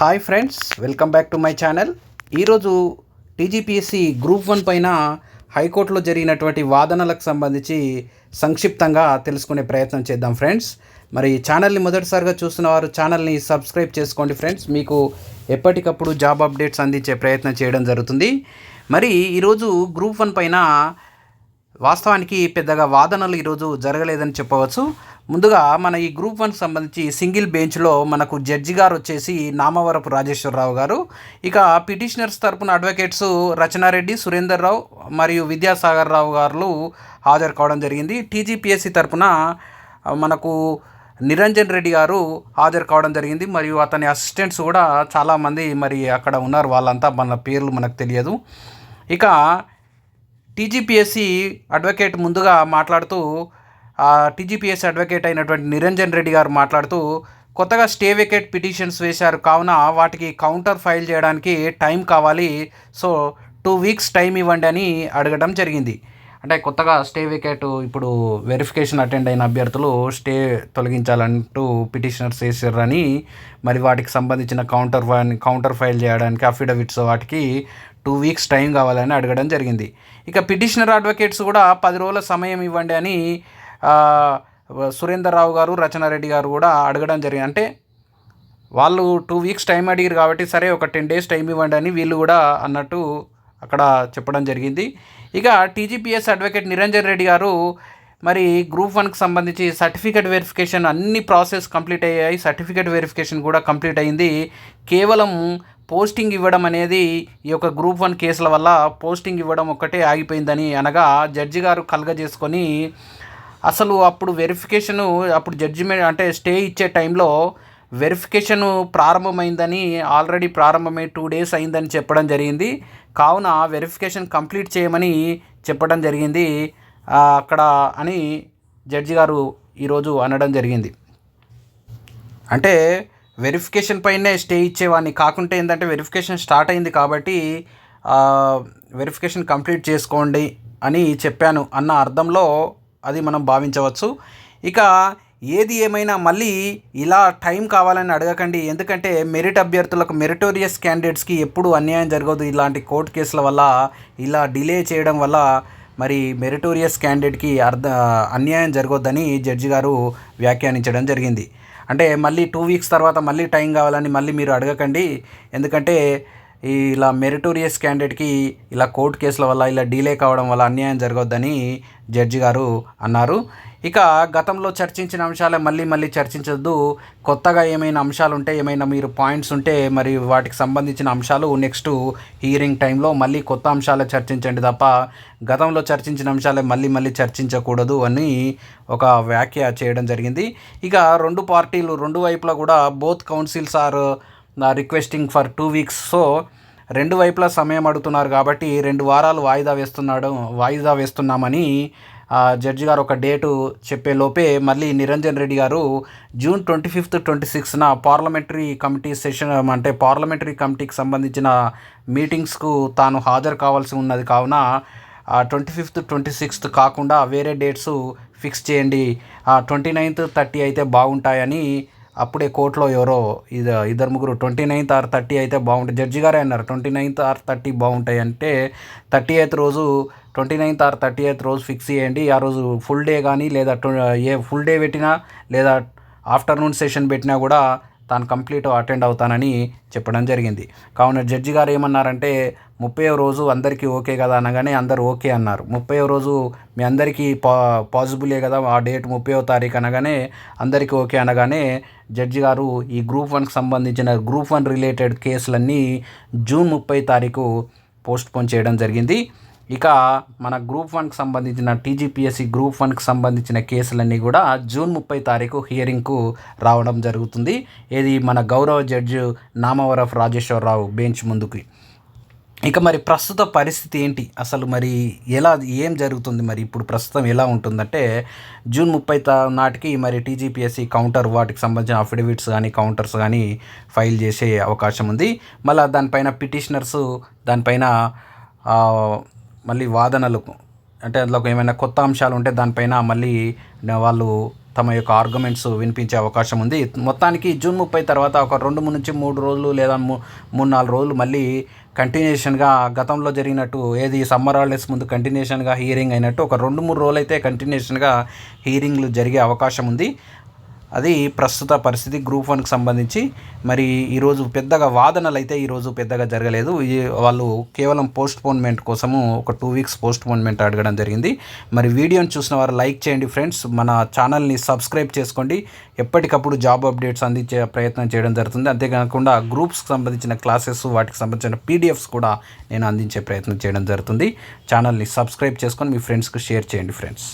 Hi friends welcome back to my channel ఈరోజు TGPSC group one పైన హైకోర్టులో జరిగినటువంటి వాదనలకు సంబంధించి సంక్షిప్తంగా తెలుసుకునే ప్రయత్నం చేద్దాం ఫ్రెండ్స్ మరి ఛానల్ని మొదటిసారిగా చూస్తున్న వారు ఛానల్ని సబ్స్క్రైబ్ చేసుకోండి ఫ్రెండ్స్ మీకు ఎప్పటికప్పుడు జాబ్ అప్డేట్స్ అందించే ప్రయత్నం చేయడం జరుగుతుంది. మరి ఈరోజు గ్రూప్ వన్ పైన వాస్తవానికి పెద్దగా వాదనలు ఈరోజు జరగలేదని చెప్పవచ్చు. ముందుగా మన ఈ గ్రూప్ వన్కి సంబంధించి సింగిల్ బెంచ్లో మనకు జడ్జి గారు వచ్చేసి నామవరపు రాజేశ్వరరావు గారు. ఇక పిటిషనర్స్ తరపున అడ్వకేట్స్ రచనారెడ్డి సురేందర్ రావు మరియు విద్యాసాగర్ రావు గారు హాజరు కావడం జరిగింది. టీజీపీఎస్సీ తరపున మనకు నిరంజన్ రెడ్డి గారు హాజరు కావడం జరిగింది. మరియు అతని అసిస్టెంట్స్ కూడా చాలామంది మరి అక్కడ ఉన్నారు. వాళ్ళంతా మన పేర్లు మనకు తెలియదు. ఇక టీజీపీఎస్సి అడ్వకేట్ ముందుగా మాట్లాడుతూ టీజీపీఎస్ అడ్వకేట్ అయినటువంటి నిరంజన్ రెడ్డి గారు మాట్లాడుతూ కొత్తగా స్టే వికెట్ పిటిషన్స్ వేశారు కావున వాటికి కౌంటర్ ఫైల్ చేయడానికి టైం కావాలి సో టూ వీక్స్ టైం ఇవ్వండి అని అడగడం జరిగింది. అంటే కొత్తగా స్టే వికెట్ ఇప్పుడు వెరిఫికేషన్ అటెండ్ అయిన అభ్యర్థులు స్టే తొలగించాలంటూ పిటిషనర్స్ వేసారని మరి వాటికి సంబంధించిన కౌంటర్ కౌంటర్ ఫైల్ చేయడానికి అఫిడవిట్స్ వాటికి టూ వీక్స్ టైం కావాలని అడగడం జరిగింది. ఇక పిటిషనర్ అడ్వకేట్స్ కూడా పది రోజుల సమయం ఇవ్వండి అని సురేందర్ రావు గారు రచనారెడ్డి గారు కూడా అడగడం జరిగింది. అంటే వాళ్ళు టూ వీక్స్ టైం అడిగారు కాబట్టి సరే ఒక టెన్ డేస్ టైం ఇవ్వండి అని వీళ్ళు కూడా అన్నట్టు అక్కడ చెప్పడం జరిగింది. ఇక టీజీపీఎస్ అడ్వకేట్ నిరంజన్ రెడ్డి గారు మరి గ్రూప్ వన్కి సంబంధించి సర్టిఫికేట్ వెరిఫికేషన్ అన్ని ప్రాసెస్ కంప్లీట్ అయ్యాయి. సర్టిఫికేట్ వెరిఫికేషన్ కూడా కంప్లీట్ అయింది. కేవలం పోస్టింగ్ ఇవ్వడం అనేది ఈ యొక్క గ్రూప్ వన్ కేసుల వల్ల పోస్టింగ్ ఇవ్వడం ఒక్కటే ఆగిపోయిందని అనగా జడ్జి గారు కలగజేసుకొని అసలు అప్పుడు వెరిఫికేషను అప్పుడు జడ్జిమెంట్ అంటే స్టే ఇచ్చే టైంలో వెరిఫికేషన్ ప్రారంభమైందని ఆల్రెడీ ప్రారంభమై టూ డేస్ అయిందని చెప్పడం జరిగింది. కావున వెరిఫికేషన్ కంప్లీట్ చేయమని చెప్పడం జరిగింది. అక్కడ అని జడ్జి గారు ఈరోజు అనడం జరిగింది. అంటే వెరిఫికేషన్ పైనే స్టే ఇచ్చేవాడిని. కాకుంటే ఏంటంటే వెరిఫికేషన్ స్టార్ట్ అయింది కాబట్టి వెరిఫికేషన్ కంప్లీట్ చేసుకోండి అని చెప్పాను అన్న అర్థంలో అది మనం భావించవచ్చు. ఇక ఏది ఏమైనా మళ్ళీ ఇలా టైం కావాలని అడగకండి. ఎందుకంటే మెరిట్ అభ్యర్థులకు మెరిటోరియస్ క్యాండిడేట్స్కి ఎప్పుడు అన్యాయం జరగదు. ఇలాంటి కోర్టు కేసుల వల్ల ఇలా డిలే చేయడం వల్ల మరి మెరిటోరియస్ క్యాండిడేట్కి అర్థ అన్యాయం జరగొద్దని జడ్జి గారు వ్యాఖ్యానించడం జరిగింది. అంటే మళ్ళీ టూ వీక్స్ తర్వాత మళ్ళీ టైం కావాలని మళ్ళీ మీరు అడగకండి. ఎందుకంటే ఇలా మెరిటోరియస్ క్యాండిడేట్కి ఇలా కోర్టు కేసుల వల్ల ఇలా డీలే కావడం వల్ల అన్యాయం జరగొద్దని జడ్జి గారు అన్నారు. ఇక గతంలో చర్చించిన అంశాలే మళ్ళీ మళ్ళీ చర్చించద్దు. కొత్తగా ఏమైనా అంశాలు ఉంటే ఏమైనా మీరు పాయింట్స్ ఉంటే మరి వాటికి సంబంధించిన అంశాలు నెక్స్ట్ హియరింగ్ టైంలో మళ్ళీ కొత్త అంశాలే చర్చించండి తప్ప గతంలో చర్చించిన అంశాలే మళ్ళీ మళ్ళీ చర్చించకూడదు అని ఒక వ్యాఖ్య చేయడం జరిగింది. ఇక రెండు పార్టీలు రెండు వైపులా కూడా both councils are requesting for two weeks so రెండు వైపులా సమయం అడుగుతున్నారు కాబట్టి రెండు వారాలు వాయిదా వేస్తున్నాడు వాయిదా వేస్తున్నామని జడ్జి గారు ఒక డేటు చెప్పే లోపే మళ్ళీ Niranjan Reddy garu June twenty fifth twenty సిక్స్న parliamentary committee session అంటే పార్లమెంటరీ కమిటీకి సంబంధించిన మీటింగ్స్కు తాను హాజరు కావాల్సి ఉన్నది. కావున ట్వంటీ ఫిఫ్త్ ట్వంటీ సిక్స్త్ కాకుండా వేరే డేట్స్ ఫిక్స్ చేయండి. ట్వంటీ నైన్త్ థర్టీ అయితే బాగుంటాయని అప్పుడే కోర్టులో ఎవరో ఇది ఇద్దరు ముగ్గురు ట్వంటీ నైన్త్ ఆర్ థర్టీ అయితే బాగుంటుంది జడ్జి గారే అన్నారు ట్వంటీ నైన్త్ ఆర్ థర్టీ బాగుంటాయి అంటే థర్టీ ఎయిత్ రోజు twenty ninth or thirty eighth రోజు ఫిక్స్ చేయండి. ఆ రోజు ఫుల్ డే కానీ లేదా ఏ ఫుల్ డే పెట్టినా లేదా ఆఫ్టర్నూన్ సెషన్ పెట్టినా కూడా తాను కంప్లీట్ అటెండ్ అవుతానని చెప్పడం జరిగింది. కావున జడ్జి గారు ఏమన్నారంటే ముప్పై రోజు అందరికీ ఓకే కదా అనగానే అందరు ఓకే అన్నారు. ముప్పై రోజు మీ అందరికీ పా పాసిబులే కదా ఆ డేట్ ముప్పై తారీఖు అనగానే అందరికీ ఓకే అనగానే జడ్జి గారు ఈ గ్రూప్ వన్కి సంబంధించిన గ్రూప్ వన్ రిలేటెడ్ కేసులన్నీ జూన్ ముప్పై తారీఖు పోస్ట్పోన్ చేయడం జరిగింది. ఇక మన గ్రూప్ వన్కి సంబంధించిన టీజీపీఎస్సీ గ్రూప్ వన్కి సంబంధించిన కేసులన్నీ కూడా జూన్ ముప్పై తారీఖు హియరింగ్కు రావడం జరుగుతుంది. ఇది మన గౌరవ జడ్జి నామవరఫ్ రాజేశ్వరరావు బెంచ్ ముందుకి. ఇక మరి ప్రస్తుత పరిస్థితి ఏంటి? అసలు మరి ఎలా ఏం జరుగుతుంది మరి? ఇప్పుడు ప్రస్తుతం ఎలా ఉంటుందంటే జూన్ ముప్పై నాటికి మరి టీజీపీఎస్సీ కౌంటర్ వాటికి సంబంధించిన అఫిడవిట్స్ కానీ కౌంటర్స్ కానీ ఫైల్ చేసే అవకాశం ఉంది. మళ్ళీ దానిపైన పిటిషనర్స్ దానిపైన మళ్ళీ వాదనలకు అంటే అందులో ఏమైనా కొత్త అంశాలు ఉంటే దానిపైన మళ్ళీ వాళ్ళు తమ యొక్క ఆర్గ్యుమెంట్స్ వినిపించే అవకాశం ఉంది. మొత్తానికి జూన్ ముప్పై తర్వాత ఒక రెండు నుంచి మూడు రోజులు లేదా మూడు నాలుగు రోజులు మళ్ళీ కంటిన్యూషన్గా గతంలో జరిగినట్టు ఏది సమ్మర్ హాలిడేస్ ముందు కంటిన్యూషన్గా హీరింగ్ అయినట్టు ఒక రెండు మూడు రోజులు అయితే కంటిన్యూషన్గా హీరింగ్లు జరిగే అవకాశం ఉంది. అది ప్రస్తుత పరిస్థితి గ్రూప్ వన్కి సంబంధించి. మరి ఈరోజు పెద్దగా వాదనలు అయితే ఈరోజు పెద్దగా జరగలేదు. వాళ్ళు కేవలం పోస్ట్ పోన్మెంట్ కోసము ఒక టూ వీక్స్ పోస్ట్ పోన్మెంట్ అడగడం జరిగింది. మరి వీడియోని చూసిన వారు లైక్ చేయండి ఫ్రెండ్స్. మన ఛానల్ని సబ్స్క్రైబ్ చేసుకోండి. ఎప్పటికప్పుడు జాబ్ అప్డేట్స్ అందించే ప్రయత్నం చేయడం జరుగుతుంది. అంతేకాకుండా గ్రూప్స్కి సంబంధించిన క్లాసెస్ వాటికి సంబంధించిన పీడిఎఫ్స్ కూడా నేను అందించే ప్రయత్నం చేయడం జరుగుతుంది. ఛానల్ని సబ్స్క్రైబ్ చేసుకొని మీ ఫ్రెండ్స్కి షేర్ చేయండి ఫ్రెండ్స్.